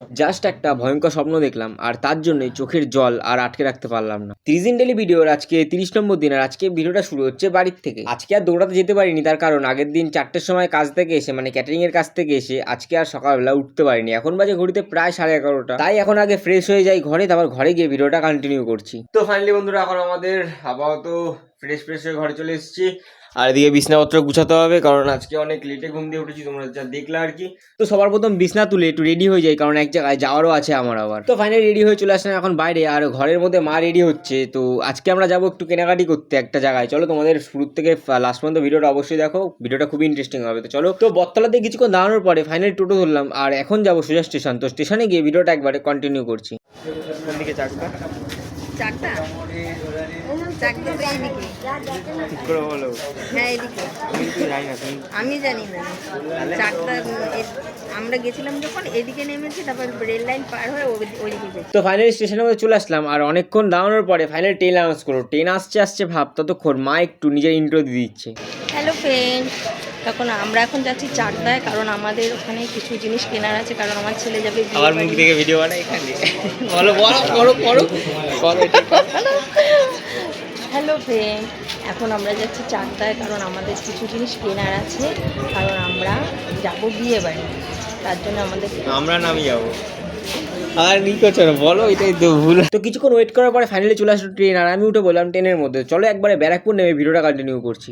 Just একটা ভয়ঙ্কর স্বপ্ন দেখলাম, আর তার জন্যই চোখের জল আর আটকে রাখতে পারলাম না। তিরিশ দিন ডেলি ভিডিওর আজকে তিরিশ নম্বর দিন, আর আজকে ভিডিওটা শুরু হচ্ছে বাড়ির থেকে। আজকে আর দৌড়াতে যেতে পারিনি, তার কারণ আগের দিন চারটের সময় কাজ থেকে এসে মানে ক্যাটারিং এর কাছ থেকে এসে আজকে আর সকালবেলা উঠতে পারিনি। এখন বাজে ঘড়িতে প্রায় সাড়ে এগারোটা। তাই এখন আগে ফ্রেশ হয়ে যাই ঘরে, তারপর ঘরে গিয়ে ভিডিওটা কন্টিনিউ করছি। তো ফাইনালি বন্ধুরা, এখন আমাদের আপাতত ফ্রেশ ফ্রেশ হয়ে ঘরে চলে এসেছি। আর এদিকে বিছনাপত্র গুছাতে হবে, কারণ আজকে অনেক লেটে ঘুম দিয়ে উঠেছি, তোমরা যা দেখলে আর কি। তো সবার প্রথম বিছনা তুলে, একটু রেডি হয়ে যাই, কারণ এক জায়গায় যাওয়ারও আছে আমার আবার। তো ফাইনালি রেডি হয়ে চলে আসলাম এখন বাইরে, আর ঘরের মধ্যে মা রেডি হচ্ছে, তো আজকে আমরা যাব একটু কেনাকাটি করতে একটা জায়গায়। চলো তোমাদের শুরু থেকে লাস্ট পর্যন্ত ভিডিওটা অবশ্যই দেখো, ভিডিওটা খুবই ইন্টারেস্টিং হবে, তো চলো। তো বটতলাতে কিছুক্ষণ দাঁড়ানোর পরে ফাইনালি টোটো ধরলাম, আর এখন যাব সোজা স্টেশন, তো স্টেশনে গিয়ে ভিডিওটা একবারে কন্টিনিউ করছি। দিকে চাকদা চাকদা এইদিকে ঠিক করে বলো। হ্যাঁ আমি জানি না এ- আমরা গেছিলাম যখন এদিকে নেমেছি তারপর রেল লাইন পার হয়ে ওইদিকে তো ফাইনালি স্টেশনের মধ্যে চলে আসলাম আর অনেকক্ষণ দাঁড়ানোর পরে ফাইনালি ট্রেন অ্যানাউন্স করো ট্রেন আসছে আসছে ভাব ততক্ষণ মা একটু নিজের ইন্ট্রো দিয়ে দিচ্ছে। হ্যালো ফ্রেন্ড তখন আমরা এখন যাচ্ছি চাকদায় কারণ আমাদের ওখানে কিছু জিনিস কেনার আছে কারণ আমার ছেলে যাবে আবার মুখ। থেকে ভিডিও বানাই এখানে। বলো বলো করো করো। হ্যালো ফ্রেন্ড এখন আমরা যাচ্ছি চাকদায় কারণ আমাদের কিছু জিনিস কেনার আছে কারণ আমরা যাব বিয়ে বাড়ি। তার জন্য আমাদের আমরা নামি যাব। আর নি করছ না বলো এটাই তো ভুল। তো কিছুক্ষণ ওয়েট করার পরে ফাইনালি চলে আসলো ট্রেন আর আমি উঠে বললাম ট্রেনের মধ্যে। চলো একবারে ব্যারাকপুর নেমে ভিডিওটা কন্টিনিউ করছি।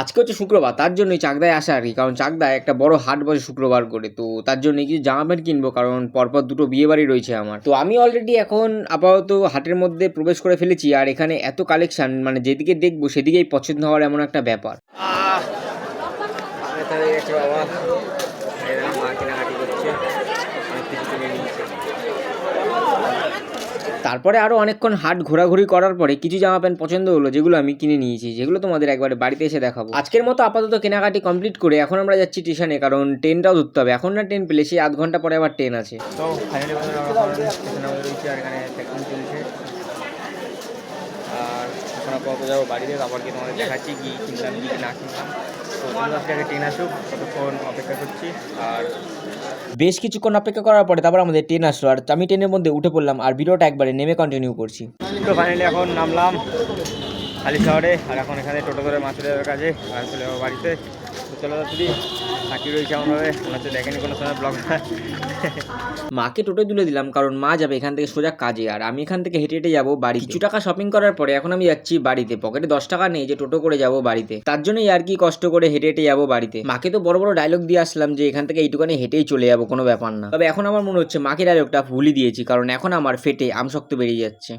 আজকে হচ্ছে শুক্রবার, তার জন্যই চাকদায় আসা আর কি, কারণ চাকদায় একটা বড় হাট বসে শুক্রবার করে, তো তার জন্য কিছু জামা প্যান্ট কিনবো, কারণ পরপর দুটো বিয়ে বাড়ি রয়েছে আমার। তো আমি অলরেডি এখন আপাতত হাটের মধ্যে প্রবেশ করে ফেলেছি, আর এখানে এত কালেকশন মানে যেদিকে দেখব সেদিকেই পছন্দ হওয়ার এমন একটা ব্যাপার বাবা মা কেনাকাটি করছে অনেক কিছু কিনে নিচ্ছে তারপরে আরও অনেকক্ষণ হাট ঘোরাঘুরি করার পরে কিছু জামা প্যান্ট পছন্দ হলো, যেগুলো আমি কিনে নিয়েছি, যেগুলো তোমাদের একবারে বাড়িতে এসে দেখাবো। আজকের মতো আপাতত কেনাকাটি কমপ্লিট করে এখন আমরা যাচ্ছি স্টেশনে কারণ ট্রেনটাও ধরতে হবে। এখন না ট্রেন পেলে, সেই আধ ঘণ্টা পরে আবার ট্রেন আছে। আর এখন যাব বাড়িতে তারপর কি তোমাদের দেখাচ্ছি কি কিনলাম কি না কিনলাম। তো তোমরা আজকে ট্রেন আসুক ততক্ষণ অপেক্ষা করছি আর বেশ কিছুক্ষণ অপেক্ষা করার পরে তারপর আমাদের ট্রেন আসলো আর আমি ট্রেনের মধ্যে উঠে পড়লাম আর ভিডিওটা একবারে নেমে কন্টিনিউ করছি। তো ফাইনালি এখন নামলাম খালি শহরে আর এখন এখানে টোটো ধরে মাছ দেওয়ার কাজে আর চলে যাব বাড়িতে। তো চলো যদি থাকি রয়েছে এমনভাবে হচ্ছে দেখেনি কোনো সময় ব্লগ মাকে টোটো তুলে দিলাম কারণ মা যাবে এখান থেকে সোজা কাজে। আর আমি এখান থেকে হেঁটে হেঁটে যাব বাড়ি কিছু টাকা শপিং করার পরে এখন আমি যাচ্ছি বাড়িতে। পকেটে দশ টাকা নেই যে টোটো করে যাব বাড়িতে। তার জন্যই আর কি কষ্ট করে হেঁটে হেঁটে যাব বাড়িতে। মাকে তো বড় বড় ডায়লগ দিয়ে আসলাম যে এখান থেকে এইটুখানি হেঁটেই চলে যাব কোনো ব্যাপার না। তবে এখন আমার মনে হচ্ছে মাকে ডায়লগটা ভুলই দিয়েছি কারণ এখন আমার ফেটে আমশক্ত বেরিয়ে যাচ্ছে।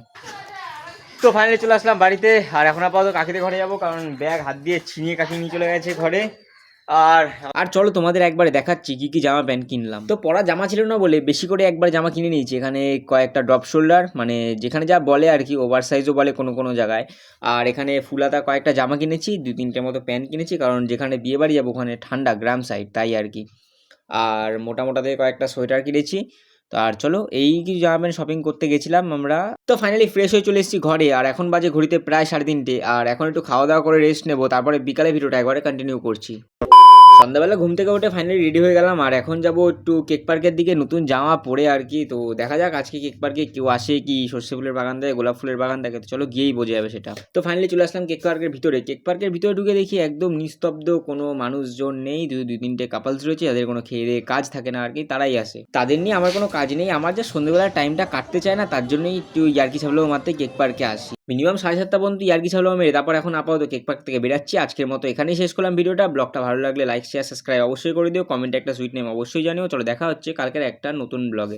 তো ফাইনালি চলে আসলাম বাড়িতে। আর এখন আপাতত কাকিদের ঘরে যাব কারণ ব্যাগ হাত দিয়ে ছিনিয়ে কাকি নিয়ে চলে গেছে ঘরে। আর আর চলো তোমাদের একবারে দেখাচ্ছি কি কি জামা প্যান্ট কিনলাম। তো পরা জামা ছিল না বলে বেশি করে একবার জামা কিনে নিয়েছি। এখানে কয়েকটা ড্রপ শোল্ডার মানে যেখানে যা বলে আর কি, ওভার সাইজও বলে কোনো কোনো জায়গায়। আর এখানে ফুলাতা কয়েকটা জামা কিনেছি দু তিনটে মতো প্যান্ট কিনেছি, কারণ যেখানে বিয়ে বাড়ি যাব ওখানে ঠান্ডা, গ্রাম সাইড তাই আর কি। আর মোটা মোটা দিয়ে কয়েকটা সোয়েটার কিনেছি। তো আর চলো, এই কিছু জামা প্যান্ট শপিং করতে গেছিলাম আমরা। তো ফাইনালি ফ্রেশ হয়ে চলে এসেছি ঘরে, আর এখন বাজে ঘড়িতে প্রায় সাড়ে তিনটে। আর এখন একটু খাওয়া দাওয়া করে রেস্ট নেব, তারপরে বিকালে ভিডিওটা একবারে কন্টিনিউ করছি। সন্ধ্যাবেলা ঘুম থেকে উঠে ফাইনালি রেডি হয়ে গেলাম, আর এখন যাব একটু কেক পার্কের দিকে, নতুন জামা পরে আর কি, তো দেখা যাক আজকে কেক পার্কে কেউ আসে কি সর্ষে ফুলের বাগান থাকে গোলাপ ফুলের বাগান থাকে তো চলো গিয়েই বোঝা যাবে সেটা। তো ফাইনালি চলে আসলাম কেক পার্কের ভিতরে, কেক পার্কের ভিতরে ঢুকে দেখি একদম নিস্তব্ধ, কোনো মানুষজন নেই দুই দুই তিনটে কাপলস রয়েছে, যাদের কোনো খেয়ে দেয়ে কাজ থাকে না আর কি, তারাই আসে। তাদের নিয়ে আমার কোনো কাজ নেই, আমার যা সন্ধ্যেবেলার টাইমটা কাটতে চায় না, তার জন্যই একটু ইয়ার্কি ছাবলেও মারতে কেক পার্কে আসি। মিনিমাম সাড়ে সাতটা পর্যন্ত ইয়ার্কি ছাড়লাম মেরে। তারপর এখন আপাতত কেক পাক থেকে বেরাচ্ছি। আজকের মতো এখানেই শেষ করলাম ভিডিওটা। ব্লগটা ভালো লাগলে লাইক শেয়ার সাবস্ক্রাইব অবশ্যই করে দিও। কমেন্টে একটা সুইট নেম অবশ্যই জানিও। চলো দেখা হচ্ছে কালকের একটা নতুন ব্লগে